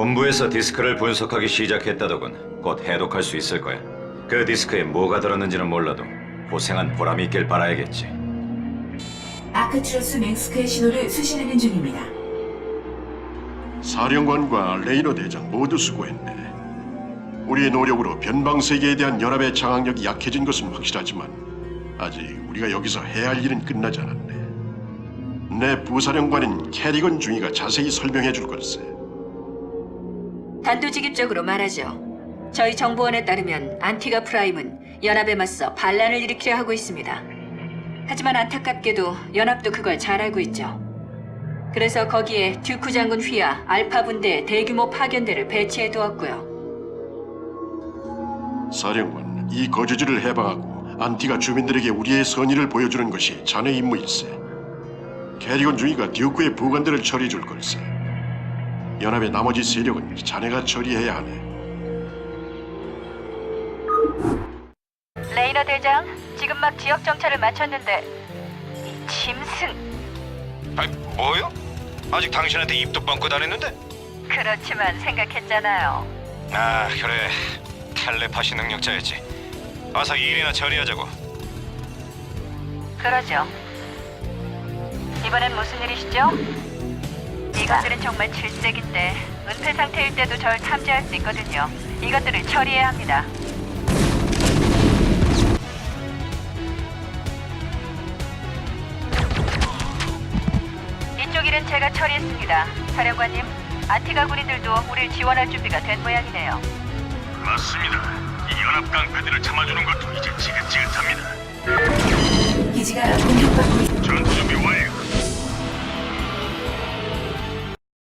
본부에서 디스크를 분석하기 시작했다더군. 곧 해독할 수 있을 거야. 그 디스크에 뭐가 들었는지는 몰라도 고생한 보람이 있길 바라야겠지. 아크트로스 맹스크의 신호를 수신하는 중입니다. 사령관과 레이너 대장 모두 수고했네. 우리의 노력으로 변방 세계에 대한 연합의 장악력이 약해진 것은 확실하지만 아직 우리가 여기서 해야 할 일은 끝나지 않았네. 내 부사령관인 캐리건 중위가 자세히 설명해 줄 걸세. 단도직입적으로 말하죠. 저희 정보원에 따르면 안티가 프라임은 연합에 맞서 반란을 일으키려 하고 있습니다. 하지만 안타깝게도 연합도 그걸 잘 알고 있죠. 그래서 거기에 듀크 장군 휘하 알파 분대의 대규모 파견대를 배치해 두었고요. 사령관, 이 거주지를 해방하고 안티가 주민들에게 우리의 선의를 보여주는 것이 자네 임무일세. 캐리건 중위가 듀크의 부관들을 처리해 줄 걸세. 연합의 나머지 세력은 자네가 처리해야 하네. 레이너 대장, 지금 막 지역 정찰을 마쳤는데 이 짐승 아, 뭐요? 아직 당신한테 입도 뻥끗 안 했는데? 그렇지만 생각했잖아요. 아, 그래. 텔레파시 능력자였지. 어서 일이나 처리하자고. 그러죠. 이번엔 무슨 일이시죠? 이것들은 정말 질색인데 은폐 상태일 때도 절 탐지할 수 있거든요. 이것들을 처리해야 합니다. 이쪽 일은 제가 처리했습니다. 사령관님, 아티가 군인들도 우릴 지원할 준비가 된 모양이네요. 맞습니다. 이 연합 깡패들을 참아주는 것도 이제 지긋지긋합니다. 기지가 공격받고